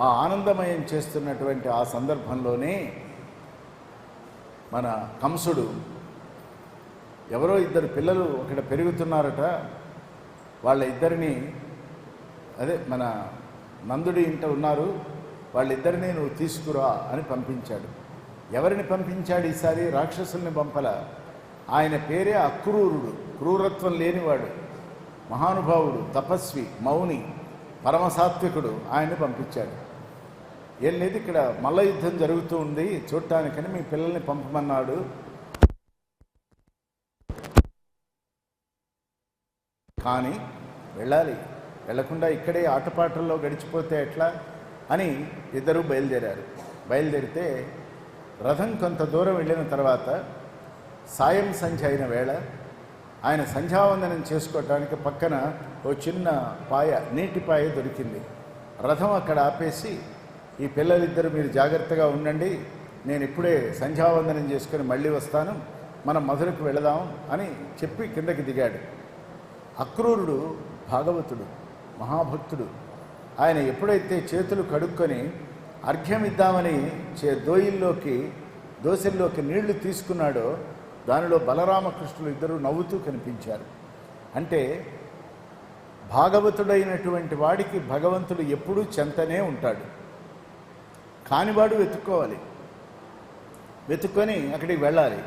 ఆ ఆనందమయం చేస్తున్నటువంటి ఆ సందర్భంలోనే మన కంసుడు ఎవరో ఇద్దరు పిల్లలు అక్కడ పెరుగుతున్నారట. వాళ్ళ ఇద్దరిని అదే మన నందుడి ఇంట ఉన్నారు వాళ్ళిద్దరిని నువ్వు తీసుకురా అని పంపించాడు. ఎవరిని పంపించాడు ఈసారి? రాక్షసుల్ని పంపల. ఆయన పేరే అక్రూరుడు క్రూరత్వం లేనివాడు మహానుభావుడు తపస్వి మౌని పరమసాత్వికుడు ఆయన్ని పంపించాడు. ఏం లేదు ఇక్కడ మల్ల యుద్ధం జరుగుతూ ఉంది చూడటానికని మీ పిల్లల్ని పంపమన్నాడు. కానీ వెళ్ళాలి వెళ్ళకుండా ఇక్కడే ఆటపాటల్లో గడిచిపోతే ఎట్లా? అని ఇద్దరు బయలుదేరారు. బయలుదేరితే రథం కొంత దూరం వెళ్ళిన తర్వాత సాయం సంధ్య అయిన వేళ ఆయన సంధ్యావందనం చేసుకోవటానికి పక్కన ఓ చిన్న పాయ నీటి పాయ దొరికింది. రథం అక్కడ ఆపేసి ఈ పిల్లలిద్దరు మీరు జాగ్రత్తగా ఉండండి. నేను ఇప్పుడే సంధ్యావందనం చేసుకొని మళ్ళీ వస్తాను. మనం మధురకు వెళదాం అని చెప్పి కిందకి దిగాడు. అక్రూరుడు భాగవతుడు మహాభక్తుడు ఆయన ఎప్పుడైతే చేతులు కడుక్కొని అర్ఘ్యం ఇద్దామని చే దోయిల్లోకి దోశల్లోకి నీళ్ళు తీసుకున్నాడో దానిలో బలరామకృష్ణులు ఇద్దరు నవ్వుతూ కనిపించారు. అంటే భాగవతుడైనటువంటి వాడికి భగవంతుడు ఎప్పుడూ చెంతనే ఉంటాడు. కానివాడు వెతుక్కోవాలి. వెతుక్కొని అక్కడికి వెళ్ళాలి.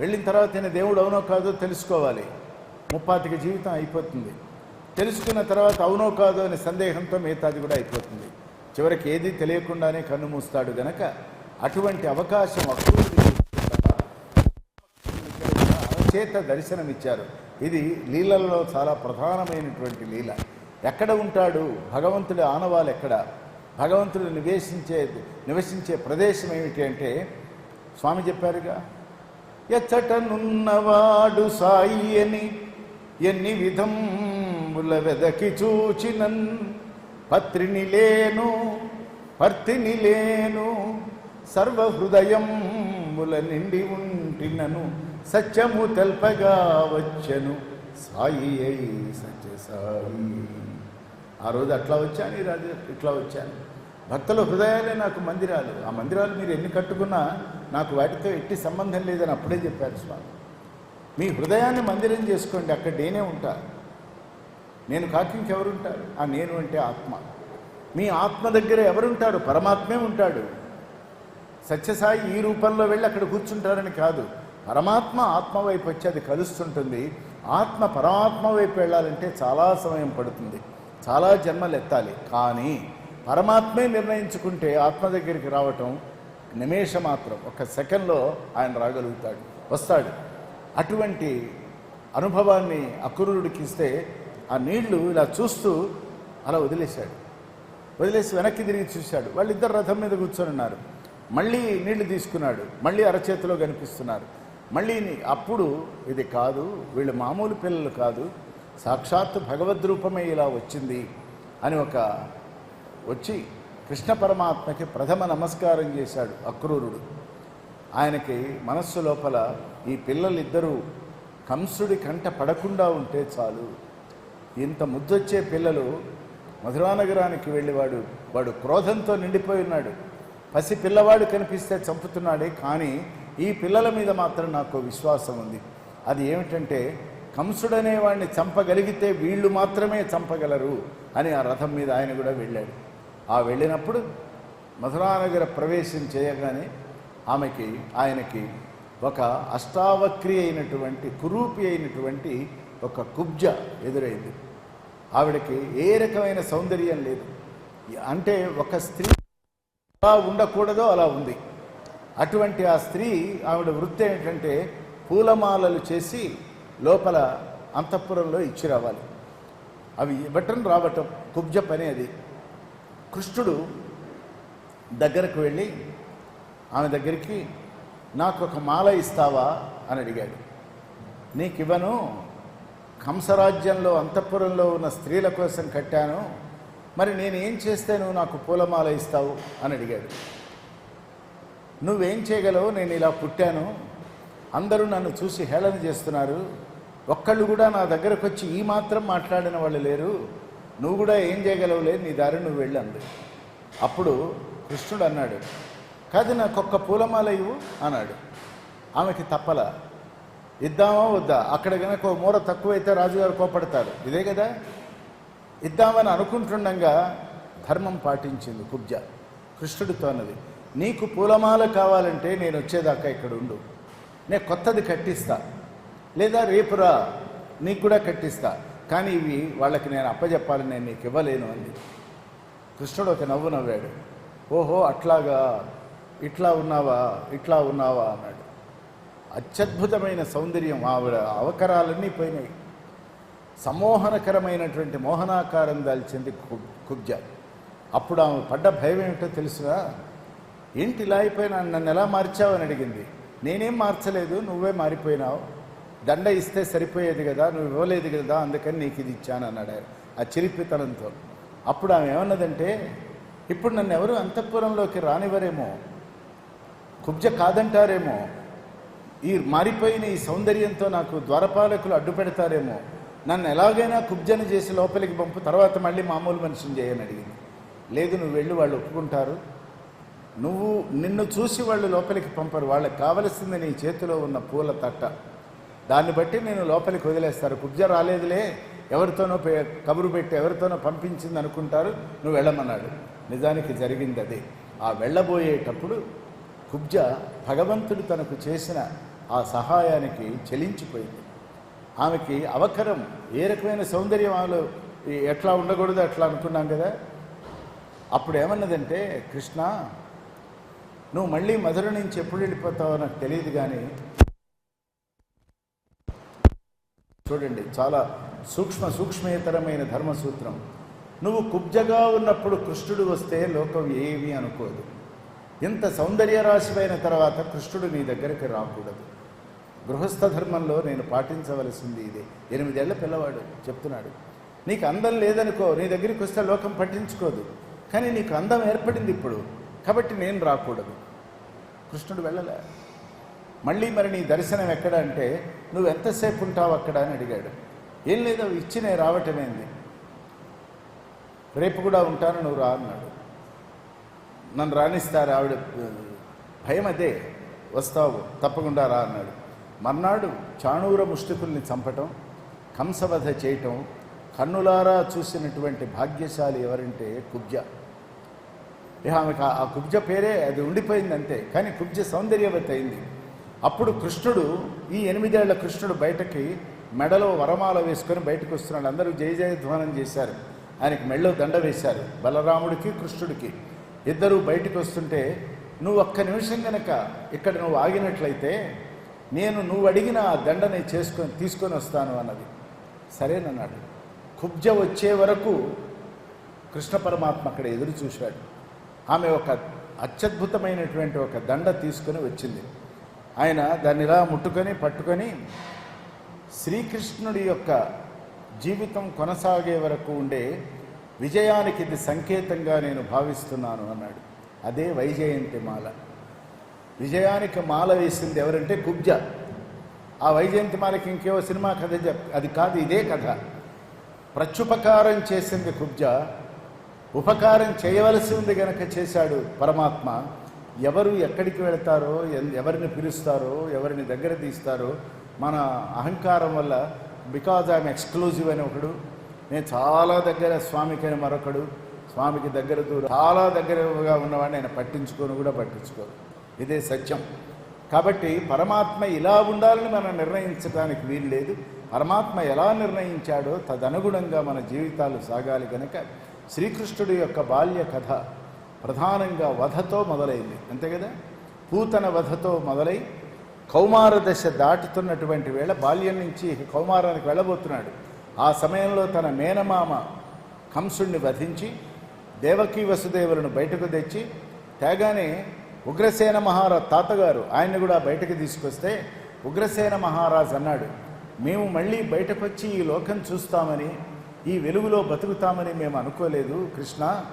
వెళ్ళిన తర్వాత నేను దేవుడు అవునో కాదో తెలుసుకోవాలి. ముప్పాతిక జీవితం అయిపోతుంది. తెలుసుకున్న తర్వాత అవునో కాదో అనే సందేహంతో మిగతాది కూడా అయిపోతుంది. చివరికి ఏది తెలియకుండానే కన్ను మూస్తాడు గనక అటువంటి అవకాశం అక్రూరుడికి దర్శనమిచ్చారు. ఇది లీలల్లో చాలా ప్రధానమైనటువంటి లీల. ఎక్కడ ఉంటాడు? భగవంతుడి ఆనవాలు ఎక్కడ? భగవంతుడు నివేశించే నివసించే ప్రదేశం ఏమిటి అంటే స్వామి చెప్పారుగా ఎచ్చటనున్నవాడు సాయి అని ఎన్ని విధంబుల వెదకి చూచినన్ పత్రిని లేను పర్తిని లేను సర్వహృదయంబుల నిండి ఉంటినను సత్యము తెల్పగా వచ్చను సాయి అయి సత్య సాయి. ఆ రోజు అట్లా వచ్చాను ఈ రోజు ఇట్లా వచ్చాను. భక్తుల హృదయాలే నాకు మందిరాలు. ఆ మందిరాలు మీరు ఎన్ని కట్టుకున్నా నాకు వాటితో ఎట్టి సంబంధం లేదని అప్పుడే చెప్పారు స్వామి. మీ హృదయాన్ని మందిరం చేసుకోండి అక్కడ నేనే ఉంటా. నేను కాక ఇంకెవరుంటారు ఆ నేను అంటే ఆత్మ. మీ ఆత్మ దగ్గర ఎవరుంటారు? పరమాత్మే ఉంటాడు. సత్యసాయి ఈ రూపంలో వెళ్ళి అక్కడ కూర్చుంటారని కాదు. పరమాత్మ ఆత్మ వైపు వచ్చి అది కలుస్తుంటుంది. ఆత్మ పరమాత్మ వైపు వెళ్ళాలంటే చాలా సమయం పడుతుంది. చాలా జన్మలు ఎత్తాలి కానీ పరమాత్మే నిర్ణయించుకుంటే ఆత్మ దగ్గరికి రావటం నిమేష మాత్రం ఒక సెకండ్లో ఆయన రాగలుగుతాడు. వస్తాడు. అటువంటి అనుభవాన్ని అక్రూరుడికి ఇస్తే ఆ నీళ్ళు ఇలా చూస్తూ అలా వదిలేశాడు. వదిలేసి వెనక్కి తిరిగి చూశాడు. వాళ్ళిద్దరు రథం మీద కూర్చొని ఉన్నారు. మళ్ళీ నీళ్ళు తీసుకున్నాడు. మళ్ళీ అరచేతిలో కనిపిస్తున్నారు. మళ్ళీ అప్పుడు ఇది కాదు. వీళ్ళు మామూలు పిల్లలు కాదు. సాక్షాత్తు భగవద్రూపమే ఇలా వచ్చింది అని ఒక వచ్చి కృష్ణ పరమాత్మకి ప్రథమ నమస్కారం చేశాడు అక్రూరుడు. ఆయనకి మనస్సు లోపల ఈ పిల్లలిద్దరూ కంసుడి కంట పడకుండా ఉంటే చాలు. ఇంత ముద్దొచ్చే పిల్లలు మధురానగరానికి వెళ్ళేవాడు. వాడు క్రోధంతో నిండిపోయి ఉన్నాడు. పసి పిల్లవాడు కనిపిస్తే చంపుతున్నాడే కానీ ఈ పిల్లల మీద మాత్రం నాకు విశ్వాసం ఉంది. అది ఏమిటంటే కంసుడనే వాడిని చంపగలిగితే వీళ్ళు మాత్రమే చంపగలరు అని ఆ రథం మీద ఆయన కూడా వెళ్ళాడు. ఆ వెళ్ళినప్పుడు మధురానగర ప్రవేశం చేయగానే ఆమెకి ఆయనకి ఒక అష్టావక్రి అయినటువంటి కురూపి అయినటువంటి ఒక కుబ్జ ఎదురైంది. ఆవిడకి ఏ రకమైన సౌందర్యం లేదు. అంటే ఒక స్త్రీ ఎలా ఉండకూడదో అలా ఉంది. అటువంటి ఆ స్త్రీ ఆవిడ వృత్తి ఏంటంటే పూలమాలలు చేసి లోపల అంతఃపురంలో ఇచ్చి రావాలి. అవి ఇవ్వటం రావటం కుబ్జ పని అది. కృష్ణుడు దగ్గరకు వెళ్ళి ఆమె దగ్గరికి నాకు ఒక మాల ఇస్తావా? అని అడిగాడు. నీకు ఇవ్వను కంసరాజ్యంలో అంతఃపురంలో ఉన్న స్త్రీల కోసం కట్టాను. మరి నేను ఏం చేస్తే నువ్వు నాకు పూలమాల ఇస్తావు? అని అడిగాడు. నువ్వేం చేయగలవు నేను ఇలా పుట్టాను. అందరూ నన్ను చూసి హేళన చేస్తున్నారు. ఒక్కళ్ళు కూడా నా దగ్గరకు వచ్చి ఈ మాత్రం మాట్లాడిన వాళ్ళు లేరు. నువ్వు కూడా ఏం చేయగలవులే నీ దారి నువ్వు వెళ్ళంది అప్పుడు కృష్ణుడు అన్నాడు కాదు నాకు ఒక్క పూలమాల ఇవ్వు అన్నాడు. ఆమెకి తప్పల ఇద్దామా వద్దా? అక్కడ కనుక ఓ మూర తక్కువైతే రాజుగారు కోపడతారు. ఇదే కదా? ఇద్దామని అనుకుంటుండగా ధర్మం పాటించింది కుబ్జ. కృష్ణుడితో అన్నది నీకు పూలమాల కావాలంటే నేను వచ్చేదాకా ఇక్కడ ఉండు. నేను కొత్తది కట్టిస్తాను లేదా రేపురా నీకు కూడా కట్టిస్తా. కానీ ఇవి వాళ్ళకి నేను అప్పచెప్పాలని నేను నీకు ఇవ్వలేను అంది. కృష్ణుడు ఒక నవ్వు నవ్వాడు. ఓహో అట్లాగా? ఇట్లా ఉన్నావా? ఇట్లా ఉన్నావా? అన్నాడు. అత్యద్భుతమైన సౌందర్యం ఆవిడ అవకరాలన్నీ పోయినాయి. సమ్మోహనకరమైనటువంటి మోహనాకారం దాల్చింది కుబ్జ. అప్పుడు ఆమె పడ్డ భయం ఏమిటో తెలుసురా? ఏంటి ఇలా అయిపోయినా? నన్ను ఎలా మార్చావని అడిగింది. నేనేం మార్చలేదు నువ్వే మారిపోయినావు. దండ ఇస్తే సరిపోయేది కదా నువ్వు ఇవ్వలేదు కదా అందుకని నీకు ఇది ఇచ్చాను అన్నాడు ఆయన. ఆ చిలిపితనంతో. అప్పుడు ఆమె ఏమన్నదంటే ఇప్పుడు నన్ను ఎవరు అంతఃపురంలోకి రానివ్వరేమో కుబ్జ కాదంటారేమో ఈ మారిపోయిన ఈ సౌందర్యంతో నాకు ద్వారపాలకులు అడ్డు పెడతారేమో నన్ను ఎలాగైనా కుబ్జను చేసి లోపలికి పంపు తర్వాత మళ్ళీ మామూలు మనిషిని చేయని అడిగింది. లేదు నువ్వు వెళ్ళి వాళ్ళు ఒప్పుకుంటారు. నువ్వు నిన్ను చూసి వాళ్ళు లోపలికి పంపరు వాళ్ళకి కావలసింది నీ చేతిలో ఉన్న పూల తట్ట. దాన్ని బట్టి నేను లోపలికి వదిలేస్తారు. కుబ్జ రాలేదులే ఎవరితోనో కబురు పెట్టి ఎవరితోనో పంపించింది అనుకుంటారు నువ్వు వెళ్ళమన్నాడు. నిజానికి జరిగింది అది ఆ వెళ్ళబోయేటప్పుడు కుబ్జ భగవంతుడు తనకు చేసిన ఆ సహాయానికి చెలించిపోయింది. ఆమెకి అవకరం ఏ రకమైన సౌందర్యం ఆమెలో ఎట్లా ఉండకూడదు అట్లా అనుకున్నాం కదా. అప్పుడు ఏమన్నదంటే కృష్ణ నువ్వు మళ్ళీ మధుర నుంచి ఎప్పుడు వెళ్ళిపోతావో నాకు తెలియదు కానీ చూడండి చాలా సూక్ష్మ సూక్ష్మేతరమైన ధర్మసూత్రం. నువ్వు కుబ్జగా ఉన్నప్పుడు కృష్ణుడు వస్తే లోకం ఏమీ అనుకోదు. ఇంత సౌందర్య రాశివైన తర్వాత కృష్ణుడు నీ దగ్గరికి రాకూడదు. గృహస్థ ధర్మంలో నేను పాటించవలసింది ఇదే. ఎనిమిదేళ్ళ పిల్లవాడు చెప్తున్నాడు నీకు అందం లేదనుకో నీ దగ్గరికి వస్తే లోకం పట్టించుకోదు. కానీ నీకు అందం ఏర్పడింది ఇప్పుడు. కాబట్టి నేను రాకూడదు. కృష్ణుడు వెళ్ళలే. మళ్ళీ మరి నీ దర్శనం ఎక్కడ అంటే నువ్వు ఎంతసేపు ఉంటావు అక్కడ? అని అడిగాడు. ఏం లేదు అవి ఇచ్చి నేను రావటమేంది. రేపు కూడా ఉంటాను నువ్వు రా అన్నాడు. నన్ను రాణిస్తారు ఆవిడ భయం అదే. వస్తావు తప్పకుండా రా అన్నాడు. మర్నాడు చాణూర ముష్టికుల్ని చంపటం కంసవధ చేయటం కన్నులారా చూసినటువంటి భాగ్యశాలి ఎవరంటే కుబ్జ. ఇక ఆమెకు ఆ- ఆ కుబ్జ పేరే అది ఉండిపోయింది అంతే. కానీ కుబ్జ సౌందర్యవతి అయింది. అప్పుడు కృష్ణుడు ఈ ఎనిమిదేళ్ళ కృష్ణుడు బయటకి మెడలో వరమాల వేసుకొని బయటకు వస్తున్నాడు. అందరూ జయ జయధ్వానం చేశారు. ఆయనకి మెడలో దండ వేశారు. బలరాముడికి కృష్ణుడికి. ఇద్దరూ బయటకు వస్తుంటే నువ్వు ఒక్క నిమిషం కనుక ఇక్కడ నువ్వు ఆగినట్లయితే నేను నువ్వు అడిగిన ఆ దండని చేసుకొని తీసుకొని వస్తాను అన్నది. సరేనన్నాడు. కుబ్జ వచ్చే వరకు కృష్ణ పరమాత్మ అక్కడ ఎదురు చూశాడు. ఆమె ఒక అత్యద్భుతమైనటువంటి ఒక దండ తీసుకొని వచ్చింది. ఆయన దాన్ని ఇలా ముట్టుకొని పట్టుకొని శ్రీకృష్ణుడి యొక్క జీవితం కొనసాగే వరకు ఉండే విజయానికి ఇది సంకేతంగా నేను భావిస్తున్నాను అన్నాడు. అదే వైజయంతి మాల. విజయానికి మాల వేసింది ఎవరంటే కుబ్జ. ఆ వైజయంతి మాలకి ఇంకేవో సినిమా కథ చెప్ అది కాదు ఇదే కథ. ప్రత్యుపకారం చేసింది కుబ్జ. ఉపకారం చేయవలసి ఉంది గనక చేశాడు పరమాత్మ. ఎవరు ఎక్కడికి వెళతారో ఎన్- ఎవరిని పిలుస్తారో ఎవరిని దగ్గర తీస్తారో మన అహంకారం వల్ల బికాజ్ ఐఎమ్ ఎక్స్క్లూజివ్ అని ఒకడు నేను చాలా దగ్గర స్వామికి మరొకడు స్వామికి దగ్గర దూరం చాలా దగ్గరగా ఉన్నవాడిని ఆయన పట్టించుకొని కూడా పట్టించుకోరు ఇదే సత్యం. కాబట్టి పరమాత్మ ఇలా ఉండాలని మనం నిర్ణయించడానికి వీలు లేదు. పరమాత్మ ఎలా నిర్ణయించాడో తదనుగుణంగా మన జీవితాలు సాగాలి కనుక శ్రీకృష్ణుడి యొక్క బాల్య కథ ప్రధానంగా వధతో మొదలైంది. అంతే కదా? పూతన వధతో మొదలై కౌమార దశ దాటుతున్నటువంటి వేళ బాల్యం నుంచి కౌమారానికి వెళ్ళబోతున్నాడు. ఆ సమయంలో తన మేనమామ కంసుణ్ణి వధించి దేవకీ వసుదేవులను బయటకు తెచ్చి తేగానే ఉగ్రసేన మహారాజ్ తాతగారు ఆయన్ని కూడా బయటకు తీసుకొస్తే ఉగ్రసేన మహారాజ్ అన్నాడు మేము మళ్ళీ బయటకు వచ్చి ఈ లోకం చూస్తామని ఈ వెలుగులో బతుకుతామని మేము అనుకోలేదు కృష్ణ.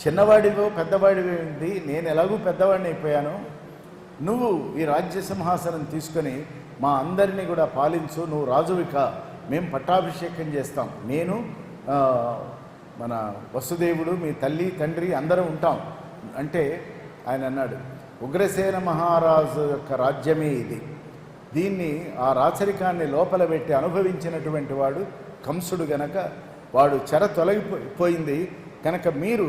చిన్నవాడివో పెద్దవాడివి ఉంది నేను ఎలాగూ పెద్దవాడిని అయిపోయాను. నువ్వు ఈ రాజ్య సింహాసనం తీసుకొని మా అందరినీ కూడా పాలించు. నువ్వు రాజువిక మేము పట్టాభిషేకం చేస్తాం. నేను మన వసుదేవుడు మీ తల్లి తండ్రి అందరం ఉంటాం. అంటే ఆయన అన్నాడు ఉగ్రసేన మహారాజు యొక్క రాజ్యమే ఇది. దీన్ని ఆ రాచరికాన్ని లోపల పెట్టి అనుభవించినటువంటి వాడు కంసుడు గనక. వాడు చెర తొలగిపోయింది కనుక మీరు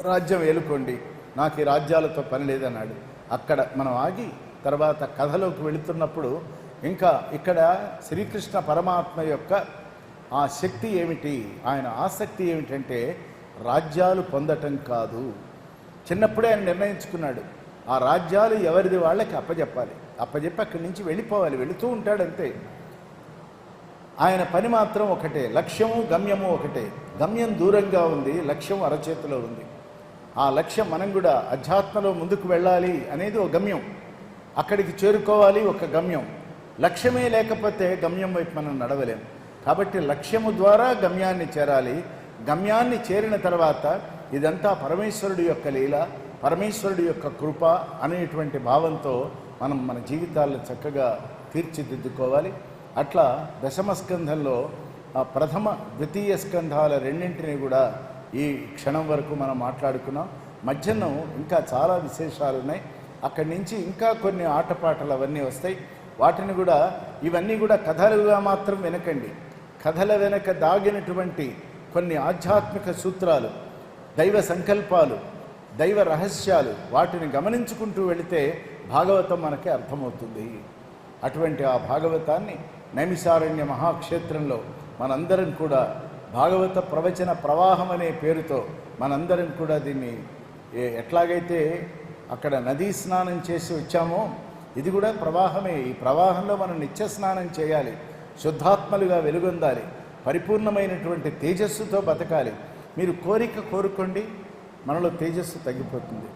రాజ్యం ఏలుకోండి. నాకు ఈ రాజ్యాలతో పని లేదన్నాడు. అక్కడ మనం ఆగి తర్వాత కథలోకి వెళుతున్నప్పుడు ఇంకా ఇక్కడ శ్రీకృష్ణ పరమాత్మ యొక్క ఆ శక్తి ఏమిటి? ఆయన ఆసక్తి ఏమిటంటే రాజ్యాలు పొందటం కాదు. చిన్నప్పుడే ఆయన నిర్ణయించుకున్నాడు. ఆ రాజ్యాలు ఎవరిది వాళ్ళకి అప్పచెప్పాలి అప్పచెప్పి అక్కడి నుంచి వెళ్ళిపోవాలి. వెళుతూ ఉంటాడు అంతే. ఆయన పని మాత్రం ఒకటే. లక్ష్యము గమ్యము ఒకటే. గమ్యం దూరంగా ఉంది. లక్ష్యం అరచేతిలో ఉంది. ఆ లక్ష్యం మనం కూడా అధ్యాత్మలో ముందుకు వెళ్ళాలి అనేది ఒక గమ్యం. అక్కడికి చేరుకోవాలి ఒక గమ్యం. లక్ష్యమే లేకపోతే గమ్యం వైపు మనం నడవలేం. కాబట్టి లక్ష్యము ద్వారా గమ్యాన్ని చేరాలి. గమ్యాన్ని చేరిన తర్వాత ఇదంతా పరమేశ్వరుడి యొక్క లీల పరమేశ్వరుడి యొక్క కృప అనేటువంటి భావంతో మనం మన జీవితాలను చక్కగా తీర్చిదిద్దుకోవాలి. అట్లా దశమ స్కంధంలో ఆ ప్రథమ ద్వితీయ స్కంధాల రెండింటిని కూడా ఈ క్షణం వరకు మనం మాట్లాడుకున్నాం. మధ్యాహ్నం ఇంకా చాలా విశేషాలు ఉన్నాయి. అక్కడి నుంచి ఇంకా కొన్ని ఆటపాటలు అవన్నీ వస్తాయి. వాటిని కూడా ఇవన్నీ కూడా కథలుగా మాత్రం వినకండి. కథల వెనక దాగినటువంటి కొన్ని ఆధ్యాత్మిక సూత్రాలు దైవ సంకల్పాలు దైవ రహస్యాలు వాటిని గమనించుకుంటూ వెళితే భాగవతం మనకి అర్థమవుతుంది. అటువంటి ఆ భాగవతాన్ని నైమిసారణ్య మహాక్షేత్రంలో మనందరం కూడా భాగవత ప్రవచన ప్రవాహం అనే పేరుతో మనందరం కూడా దీన్ని ఎట్లాగైతే అక్కడ నదీ స్నానం చేసి వచ్చామో ఇది కూడా ప్రవాహమే. ఈ ప్రవాహంలో మనం నిత్య స్నానం చేయాలి శుద్ధాత్మలుగా వెలుగొందాలి పరిపూర్ణమైనటువంటి తేజస్సుతో బతకాలి. మీరు కోరిక కోరుకోండి మనలో తేజస్సు తగ్గిపోతుంది.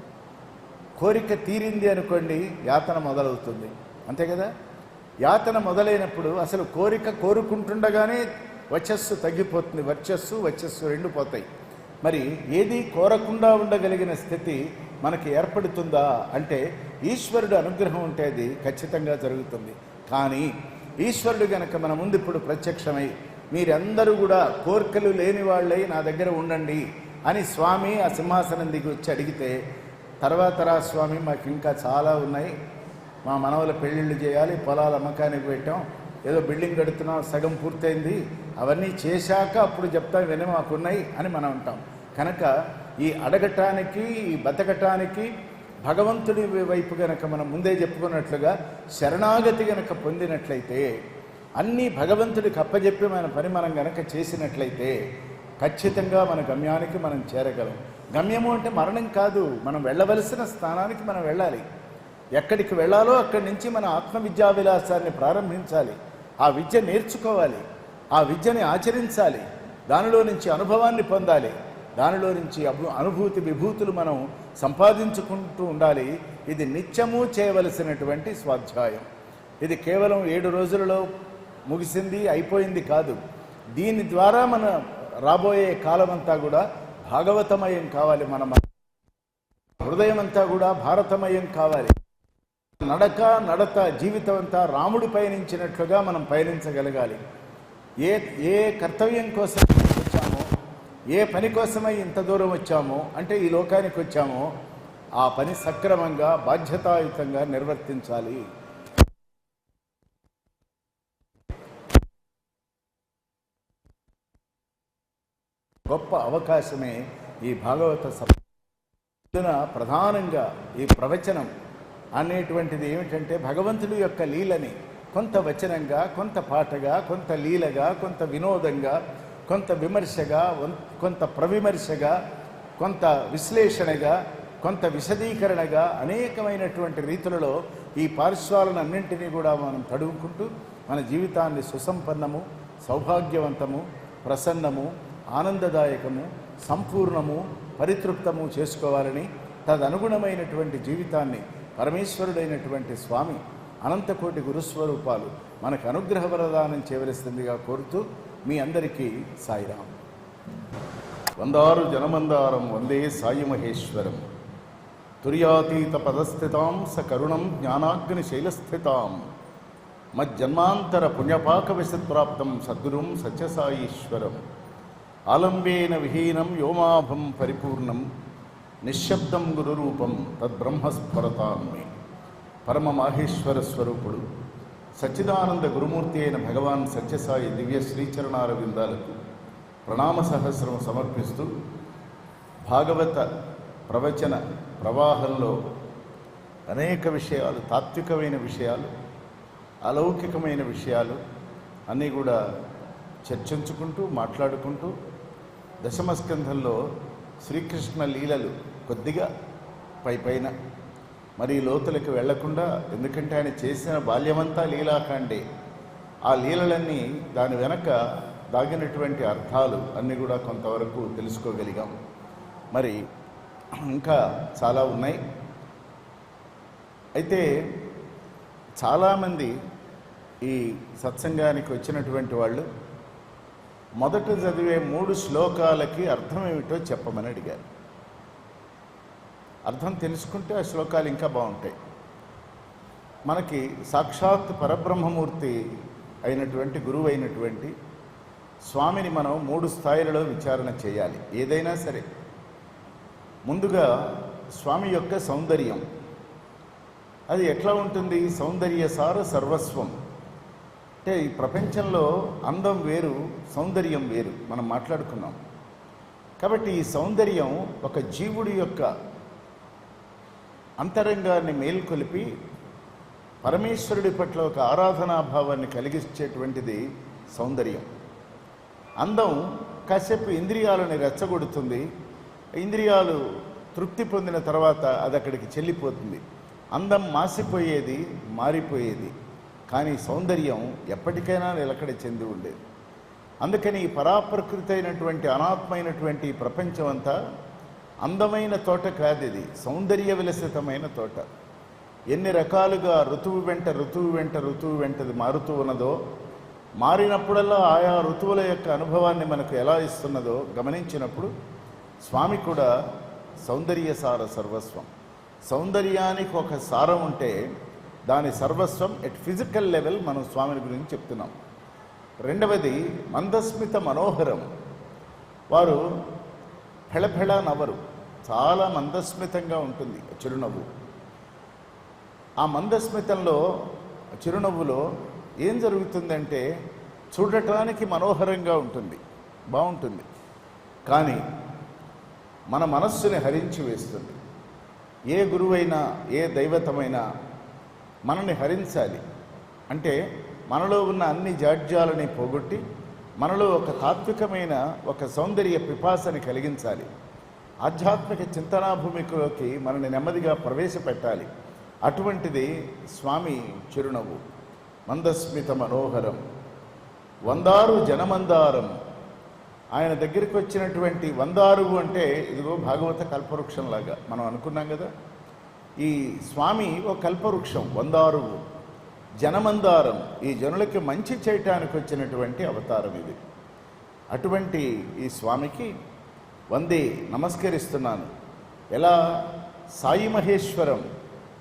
కోరిక తీరింది అనుకోండి యాతన మొదలవుతుంది. అంతే కదా? యాతన మొదలైనప్పుడు అసలు కోరిక కోరుకుంటుండగానే వచస్సు తగ్గిపోతుంది వర్చస్సు వచస్సు రెండు పోతాయి. మరి ఏది కోరకుండా ఉండగలిగిన స్థితి మనకి ఏర్పడుతుందా అంటే ఈశ్వరుడు అనుగ్రహం ఉంటే అది ఖచ్చితంగా జరుగుతుంది. కానీ ఈశ్వరుడు గనక మన ముందు ఇప్పుడు ప్రత్యక్షమై మీరందరూ కూడా కోరికలు లేని వాళ్ళై నా దగ్గర ఉండండి అని స్వామి ఆ సింహాసనం దిగి వచ్చి అడిగితే తర్వాత రా స్వామి మాకు ఇంకా చాలా ఉన్నాయి. మా మనవల పెళ్ళిళ్ళు చేయాలి పొలాల అమ్మకానికి పెట్టాం ఏదో బిల్డింగ్ కడుతున్నాం సగం పూర్తయింది అవన్నీ చేశాక అప్పుడు చెప్తాం విని మాకున్నాయి అని మనం అంటాం. కనుక ఈ అడగటానికి ఈ బతకటానికి భగవంతుడి వైపు గనక మనం ముందే చెప్పుకున్నట్లుగా శరణాగతి గనక పొందినట్లయితే అన్నీ భగవంతుడికి అప్పజెప్పి మన పని మనం గనక చేసినట్లయితే ఖచ్చితంగా మన గమ్యానికి మనం చేరగలం. గమ్యము అంటే మరణం కాదు మనం వెళ్ళవలసిన స్థానానికి మనం వెళ్ళాలి. ఎక్కడికి వెళ్ళాలో అక్కడి నుంచి మన ఆత్మవిద్యా విలాసాన్ని ప్రారంభించాలి. ఆ విద్య నేర్చుకోవాలి. ఆ విద్యని ఆచరించాలి. దానిలో నుంచి అనుభవాన్ని పొందాలి. దానిలో నుంచి అభు అనుభూతి విభూతులు మనం సంపాదించుకుంటూ ఉండాలి. ఇది నిత్యము చేయవలసినటువంటి స్వాధ్యాయం. ఇది కేవలం ఏడు రోజులలో ముగిసింది అయిపోయింది కాదు. దీని ద్వారా మన రాబోయే కాలమంతా కూడా భాగవతమయం కావాలి మన హృదయం అంతా కూడా భారతమయం కావాలి. నడక నడత జీవితం అంతా రాముడు పయనించినట్లుగా మనం పయనించగలగాలి. ఏ ఏ కర్తవ్యం కోసం వచ్చామో ఏ పని కోసమై ఇంత దూరం వచ్చామో అంటే ఈ లోకానికి వచ్చామో ఆ పని సక్రమంగా బాధ్యతాయుతంగా నిర్వర్తించాలి. గొప్ప అవకాశమే ఈ భాగవత సభన ప్రధానంగా ఈ ప్రవచనం అనేటువంటిది ఏమిటంటే భగవంతుడి యొక్క లీలని. కొంత వచనంగా కొంత పాటగా కొంత లీలగా కొంత వినోదంగా కొంత విమర్శగా కొంత ప్రవిమర్శగా కొంత విశ్లేషణగా కొంత విశదీకరణగా అనేకమైనటువంటి రీతులలో ఈ పార్శ్వాలను అన్నింటినీ కూడా మనం తడువుకుంటూ మన జీవితాన్ని సుసంపన్నము సౌభాగ్యవంతము ప్రసన్నము ఆనందదాయకము సంపూర్ణము పరితృప్తము చేసుకోవాలని తదనుగుణమైనటువంటి జీవితాన్ని పరమేశ్వరుడైనటువంటి స్వామి అనంతకోటి గురుస్వరూపాలు మనకు అనుగ్రహ వరదానం చేయవలసిందిగా కోరుతూ మీ అందరికీ సాయిరాం వందారు జనమందారం వందే సాయి మహేశ్వరం. తుర్యాతీత పదస్థితాం స కరుణం జ్ఞానాగ్ని శైలస్థితాం. మజ్జన్మాంతర పుణ్యపాక విశత్ప్రాప్తం సద్గురుం సత్యసాయీశ్వరం. ఆలంబేన విహీనం వ్యోమాభం పరిపూర్ణం నిశ్శబ్దం గురురూపం తద్బ్రహ్మస్ఫురతాన్మే. పరమ మాహేశ్వర స్వరూపుడు సచ్చిదానంద గురుమూర్తి అయిన భగవాన్ సత్యసాయి దివ్య శ్రీచరణార విందాలకు ప్రణామ సహస్రం సమర్పిస్తూ భాగవత ప్రవచన ప్రవాహంలో అనేక విషయాలు తాత్వికమైన విషయాలు అలౌకికమైన విషయాలు అన్నీ కూడా చర్చించుకుంటూ మాట్లాడుకుంటూ దశమస్కంధంలో శ్రీకృష్ణ లీలలు కొద్దిగా పైపైన మరి లోతులకు వెళ్ళకుండా ఎందుకంటే ఆయన చేసిన బాల్యమంతా లీలాకాండే. ఆ లీలలన్నీ దాని వెనక దాగినటువంటి అర్థాలు అన్నీ కూడా కొంతవరకు తెలుసుకోగలిగాం. మరి ఇంకా చాలా ఉన్నాయి. అయితే చాలామంది ఈ సత్సంగానికి వచ్చినటువంటి వాళ్ళు మొదట చదివే మూడు శ్లోకాలకి అర్థం ఏమిటో చెప్పమని అడిగారు. అర్థం తెలుసుకుంటే ఆ శ్లోకాలు ఇంకా బాగుంటాయి. మనకి సాక్షాత్ పరబ్రహ్మమూర్తి అయినటువంటి గురువు అయినటువంటి స్వామిని మనం మూడు స్థాయిలలో విచారణ చేయాలి. ఏదైనా సరే. ముందుగా స్వామి యొక్క సౌందర్యం. అది ఎట్లా ఉంటుంది? సౌందర్య సార సర్వస్వం. అంటే ఈ ప్రపంచంలో అందం వేరు సౌందర్యం వేరు. మనం మాట్లాడుకున్నాం. కాబట్టి ఈ సౌందర్యం ఒక జీవుడి యొక్క అంతరంగాన్ని మేల్కొలిపి పరమేశ్వరుడి పట్ల ఒక ఆరాధనాభావాన్ని కలిగించేటువంటిది సౌందర్యం. అందం కాసేపు ఇంద్రియాలని రెచ్చగొడుతుంది. ఇంద్రియాలు తృప్తి పొందిన తర్వాత అది అక్కడికి చెల్లిపోతుంది. అందం మాసిపోయేది మారిపోయేది. కానీ సౌందర్యం ఎప్పటికైనా నిలకడ చెంది ఉండేది. అందుకని ఈ పరాప్రకృతి అయినటువంటి అనాత్మైనటువంటి ప్రపంచం అంతా అందమైన తోట కాదు ఇది. సౌందర్య విలసితమైన తోట. ఎన్ని రకాలుగా ఋతువు వెంట ఋతువు వెంట ఋతువు వెంటది మారుతూ ఉన్నదో మారినప్పుడల్లా ఆయా ఋతువుల యొక్క అనుభవాన్ని మనకు ఎలా ఇస్తున్నదో గమనించినప్పుడు స్వామి కూడా సౌందర్య సార సర్వస్వం. సౌందర్యానికి ఒక సారం ఉంటే దాని సర్వస్వం ఎట్ ఫిజికల్ లెవెల్ మనం స్వామిని గురించి చెప్తున్నాం. రెండవది మందస్మిత మనోహరం. వారు ఫెళఫెళ నవ్వరు. చాలా మందస్మితంగా ఉంటుంది చిరునవ్వు. ఆ మందస్మితంలో చిరునవ్వులో ఏం జరుగుతుందంటే చూడటానికి మనోహరంగా ఉంటుంది బాగుంటుంది. కానీ మన మనస్సుని హరించి వేస్తుంది. ఏ గురువైనా ఏ దైవతమైనా మనల్ని హరించాలి. అంటే మనలో ఉన్న అన్ని జాడ్యాలని పోగొట్టి మనలో ఒక తాత్వికమైన ఒక సౌందర్య పిపాసని కలిగించాలి. ఆధ్యాత్మిక చింతనా భూమికలోకి మనల్ని నెమ్మదిగా ప్రవేశపెట్టాలి. అటువంటిది స్వామి చిరునవ్వు. మందస్మిత మనోహరం. వందారు జనమందారం. ఆయన దగ్గరికి వచ్చినటువంటి వందారు అంటే ఇదిగో భాగవత కల్పవృక్షంలాగా మనం అనుకున్నాం కదా. ఈ స్వామి ఒక కల్పవృక్షం వందారువు. జనమందారం. ఈ జనులకి మంచి చేయటానికి వచ్చినటువంటి అవతారం ఇది. అటువంటి ఈ స్వామికి వందే నమస్కరిస్తున్నాను. ఎలా? సాయి మహేశ్వరం.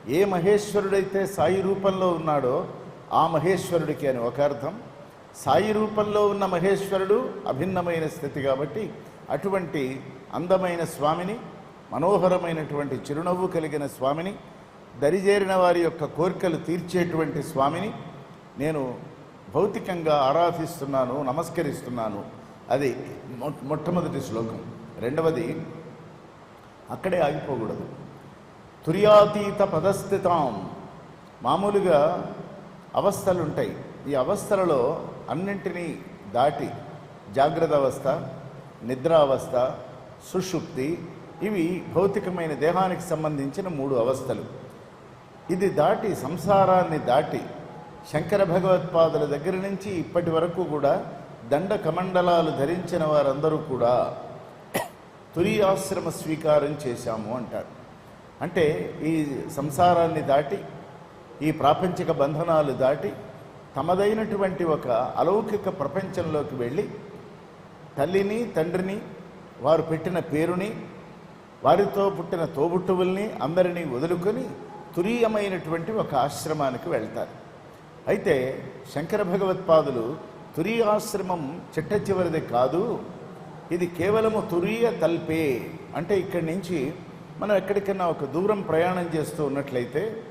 ఏ మహేశ్వరుడైతే సాయి రూపంలో ఉన్నాడో ఆ మహేశ్వరుడికి అని ఒక అర్థం. సాయి రూపంలో ఉన్న మహేశ్వరుడు అభిన్నమైన స్థితి కాబట్టి అటువంటి అందమైన స్వామిని మనోహరమైనటువంటి చిరునవ్వు కలిగిన స్వామిని దరిజేరిన వారి యొక్క కోరికలు తీర్చేటువంటి స్వామిని నేను భౌతికంగా ఆరాధిస్తున్నాను నమస్కరిస్తున్నాను. అది మొ- మొట్టమొదటి శ్లోకం. రెండవది అక్కడే ఆగిపోకూడదు. తుర్యాతీత పదస్థితాం. మామూలుగా అవస్థలు ఉంటాయి ఈ అవస్థలలో అన్నింటినీ దాటి జాగ్రత్త అవస్థ నిద్రావస్థ సుషుప్తి ఇవి భౌతికమైన దేహానికి సంబంధించిన మూడు అవస్థలు. ఇది దాటి సంసారాన్ని దాటి శంకర భగవత్పాదుల దగ్గర నుంచి ఇప్పటి వరకు కూడా దండ కమండలాలు ధరించిన వారందరూ కూడా తురియాశ్రమ స్వీకారం చేశాము అంటారు. అంటే ఈ సంసారాన్ని దాటి ఈ ప్రాపంచిక బంధనాలు దాటి తమదైనటువంటి ఒక అలౌకిక ప్రపంచంలోకి వెళ్ళి తల్లిని తండ్రిని వారు పెట్టిన పేరుని వారితో పుట్టిన తోబుట్టువుల్ని అందరినీ వదులుకొని తురీయమైనటువంటి ఒక ఆశ్రమానికి వెళ్తారు. అయితే శంకర భగవత్పాదులు తురీయాశ్రమం చిట్ట చివరిది కాదు ఇది కేవలము తురియ తల్పే. అంటే ఇక్కడి నుంచి మనం ఎక్కడికైనా ఒక దూరం ప్రయాణం చేస్తూ ఉన్నట్లయితే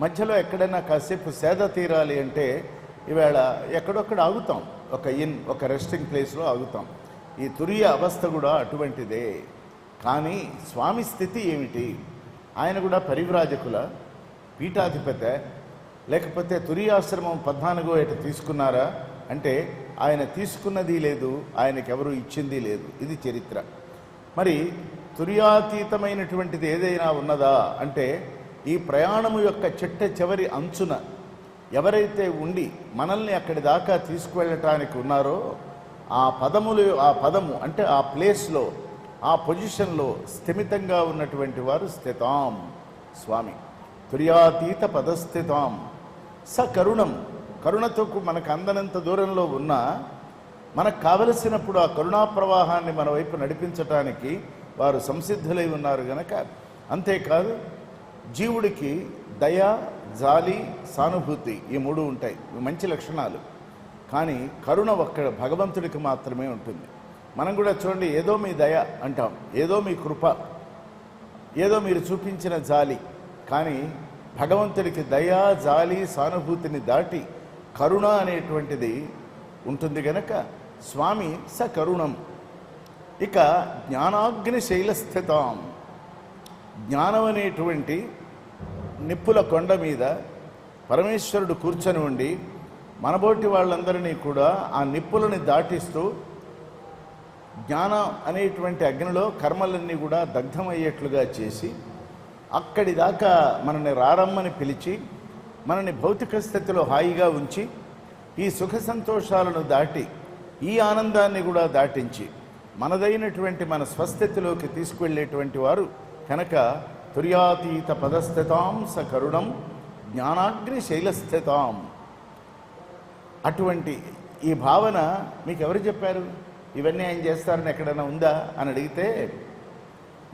మధ్యలో ఎక్కడైనా కాసేపు సేద తీరాలి అంటే ఈవేళ ఎక్కడొక్కడ ఆగుతాం. ఒక ఇన్ ఒక రెస్టింగ్ ప్లేస్లో ఆగుతాం. ఈ తురియ అవస్థ కూడా అటువంటిదే. కానీ స్వామి స్థితి ఏమిటి? ఆయన కూడా పరివ్రాజకుల పీఠాధిపత. లేకపోతే తురియాశ్రమం పద్నాలుగో ఏట తీసుకున్నారా? అంటే ఆయన తీసుకున్నది లేదు ఆయనకెవరు ఇచ్చింది లేదు. ఇది చరిత్ర. మరి తుర్యాతీతమైనటువంటిది ఏదైనా ఉన్నదా? అంటే ఈ ప్రయాణము యొక్క చిట్ట చివరి అంచున ఎవరైతే ఉండి మనల్ని అక్కడి దాకా తీసుకువెళ్ళటానికి ఉన్నారో ఆ పదములు ఆ పదము అంటే ఆ ప్లేస్లో ఆ పొజిషన్లో స్థిమితంగా ఉన్నటువంటి వారు స్థితాం స్వామి. తుర్యాతీత పదస్థితాం స కరుణం కరుణతో మనకు అందనంత దూరంలో ఉన్నా మనకు కావలసినప్పుడు ఆ కరుణా ప్రవాహాన్ని మన వైపు నడిపించటానికి వారు సంసిద్ధులై ఉన్నారు గనక. అంతేకాదు జీవుడికి దయ జాలి సానుభూతి ఈ మూడు ఉంటాయి. ఇవి మంచి లక్షణాలు. కానీ కరుణ ఒక్క భగవంతుడికి మాత్రమే ఉంటుంది. మనం కూడా చూడండి ఏదో మీ దయ అంటాం ఏదో మీ కృప ఏదో మీరు చూపించిన జాలి. కానీ భగవంతుడికి దయ జాలి సానుభూతిని దాటి కరుణ అనేటువంటిది ఉంటుంది గనక స్వామి సకరుణం. ఇక జ్ఞానాగ్ని శైలస్థితం జ్ఞానం అనేటువంటి నిప్పుల కొండ మీద పరమేశ్వరుడు కూర్చొని ఉండి మనబోటి వాళ్ళందరినీ కూడా ఆ నిప్పులని దాటిస్తూ జ్ఞానం అనేటువంటి అగ్నిలో కర్మలన్నీ కూడా దగ్ధమయ్యేట్లుగా చేసి అక్కడి దాకా మనని రారమ్మని పిలిచి మనని భౌతిక స్థితిలో హాయిగా ఉంచి ఈ సుఖ సంతోషాలను దాటి ఈ ఆనందాన్ని కూడా దాటించి మనదైనటువంటి మన స్వస్థితిలోకి తీసుకువెళ్ళేటువంటి వారు కనుక తుర్యాతీత పదస్థితాం సకరుణం కరుణం జ్ఞానాగ్ని శైలస్థితాం అటువంటి ఈ భావన మీకు ఎవరు చెప్పారు? ఇవన్నీ ఆయన చేస్తారని ఎక్కడైనా ఉందా? అని అడిగితే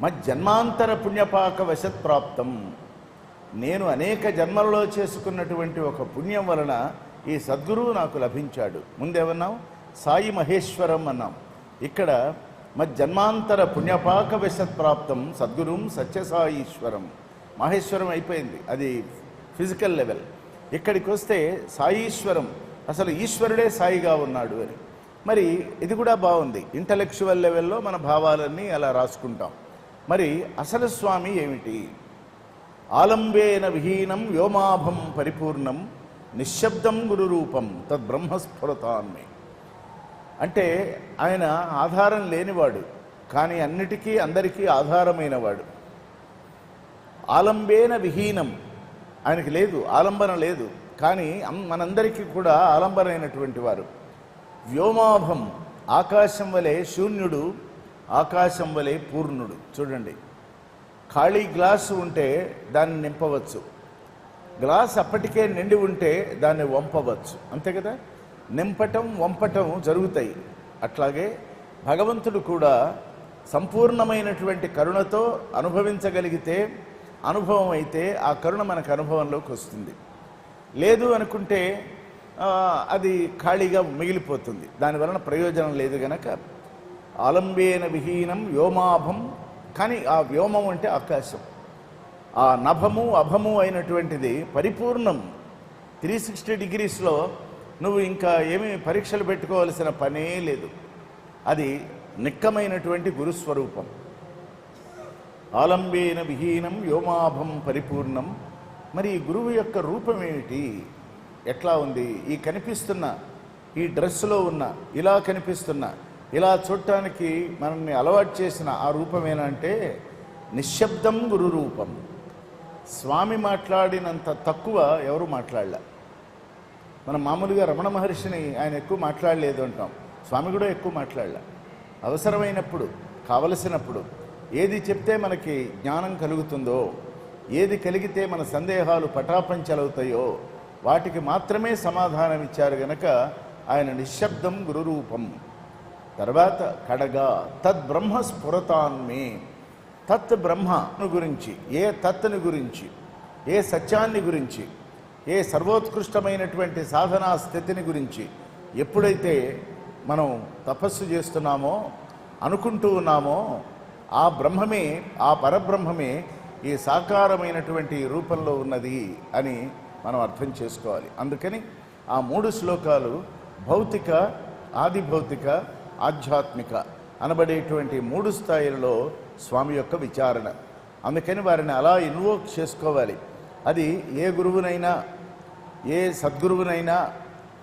మా జన్మాంతర పుణ్యపాక వశత్ ప్రాప్తం. నేను అనేక జన్మలలో చేసుకున్నటువంటి ఒక పుణ్యం వలన ఈ సద్గురువు నాకు లభించాడు. ముందేమన్నాం సాయి మహేశ్వరం అన్నాం. ఇక్కడ మజ్జన్మాంతర పుణ్యపాక వశత్ ప్రాప్తం సద్గురుం సత్యసాయీశ్వరం. మహేశ్వరం అయిపోయింది. అది ఫిజికల్ లెవెల్. ఇక్కడికి వస్తే సాయీశ్వరం. అసలు ఈశ్వరుడే సాయిగా ఉన్నాడు అని. మరి ఇది కూడా బాగుంది. ఇంటలెక్చువల్ లెవెల్లో మన భావాలన్నీ అలా రాసుకుంటాం. మరి అసలు స్వామి ఏమిటి? ఆలంబేన విహీనం వ్యోమాభం పరిపూర్ణం నిశ్శబ్దం గురురూపం తద్బ్రహ్మస్ఫురతాన్మే. అంటే ఆయన ఆధారం లేనివాడు కానీ అన్నిటికీ అందరికీ ఆధారమైనవాడు. ఆలంబేన విహీనం ఆయనకి లేదు ఆలంబన లేదు కానీ మనందరికీ కూడా ఆలంబన అయినటువంటి వారు. వ్యోమాభం ఆకాశం వలె శూన్యుడు ఆకాశం వలె పూర్ణుడు. చూడండి. ఖాళీ గ్లాసు ఉంటే దాన్ని నింపవచ్చు. గ్లాస్ అప్పటికే నిండి ఉంటే దాన్ని వంపవచ్చు. అంతే కదా? నింపటం వంపటం జరుగుతాయి. అట్లాగే భగవంతుడు కూడా సంపూర్ణమైనటువంటి కరుణతో అనుభవించగలిగితే అనుభవం అయితే ఆ కరుణ మనకు అనుభవంలోకి వస్తుంది. లేదు అనుకుంటే అది ఖాళీగా మిగిలిపోతుంది. దాని వలన ప్రయోజనం లేదు గనక. ఆలంబేన విహీనం వ్యోమాభం కానీ ఆ వ్యోమం అంటే ఆకాశం. ఆ నభము అభము అయినటువంటిది పరిపూర్ణం. త్రీ సిక్స్టీ డిగ్రీస్లో నువ్వు ఇంకా ఏమి పరీక్షలు పెట్టుకోవాల్సిన పనే లేదు. అది నిక్కమైనటువంటి గురుస్వరూపం. ఆలంబేన విహీనం వ్యోమాభం పరిపూర్ణం. మరి ఈ గురువు యొక్క రూపం ఏమిటి? ఎట్లా ఉంది? ఈ కనిపిస్తున్న ఈ డ్రెస్సులో ఉన్న ఇలా కనిపిస్తున్న ఇలా చూడటానికి మనల్ని అలవాటు చేసిన ఆ రూపమేనా అంటే నిశ్శబ్దం గురు రూపం స్వామి మాట్లాడినంత తక్కువ ఎవరు మాట్లాడలే. మనం మామూలుగా రమణ మహర్షిని ఆయన ఎక్కువ మాట్లాడలేదు అంటాం. స్వామి కూడా ఎక్కువ మాట్లాడలే. అవసరమైనప్పుడు కావలసినప్పుడు ఏది చెప్తే మనకి జ్ఞానం కలుగుతుందో ఏది కలిగితే మన సందేహాలు పటాపంచలవుతాయో వాటికి మాత్రమే సమాధానం ఇచ్చారు గనక ఆయన నిశ్శబ్దం గురురూపం. తర్వాత కడగా తద్బ్రహ్మ స్ఫురతాన్మే. తత్ బ్రహ్మను గురించి ఏ తత్తుని గురించి ఏ సత్యాన్ని గురించి ఏ సర్వోత్కృష్టమైనటువంటి సాధనా స్థితిని గురించి ఎప్పుడైతే మనం తపస్సు చేస్తున్నామో అనుకుంటూ ఉన్నామో ఆ బ్రహ్మమే ఆ పరబ్రహ్మమే ఈ సాకారమైనటువంటి రూపంలో ఉన్నది అని మనం అర్థం చేసుకోవాలి. అందుకని ఆ మూడు శ్లోకాలు భౌతిక ఆది భౌతిక ఆధ్యాత్మిక అనబడేటువంటి మూడు స్థాయిలలో స్వామి యొక్క విచారణ. అందుకని వారిని అలా ఇన్వోక్ చేసుకోవాలి. అది ఏ గురువునైనా ఏ సద్గురువునైనా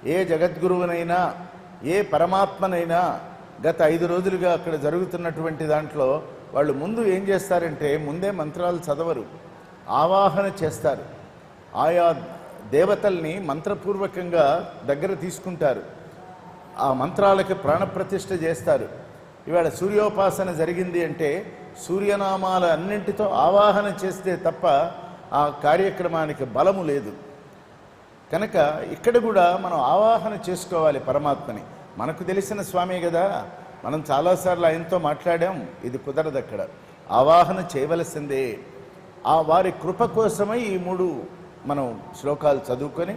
ఏ జగద్గురువునైనా ఏ పరమాత్మనైనా గత ఐదు రోజులుగా అక్కడ జరుగుతున్నటువంటి దాంట్లో వాళ్ళు ముందు ఏం చేస్తారంటే ముందే మంత్రాలు చదవరు. ఆవాహన చేస్తారు. ఆయా దేవతల్ని మంత్రపూర్వకంగా దగ్గర తీసుకుంటారు. ఆ మంత్రాలకి ప్రాణప్రతిష్ఠ చేస్తారు. ఇవాళ సూర్యోపాసన జరిగింది అంటే సూర్యనామాల అన్నింటితో ఆవాహన చేస్తే తప్ప ఆ కార్యక్రమానికి బలము లేదు. కనుక ఇక్కడ కూడా మనం ఆవాహన చేసుకోవాలి పరమాత్మని. మనకు తెలిసిన స్వామి కదా మనం చాలాసార్లు ఆయనతో మాట్లాడాం ఇది కుదరదు అక్కడ. ఆవాహన చేయవలసిందే. ఆ వారి కృప కోసమై ఈ మూడు మనం శ్లోకాలు చదువుకొని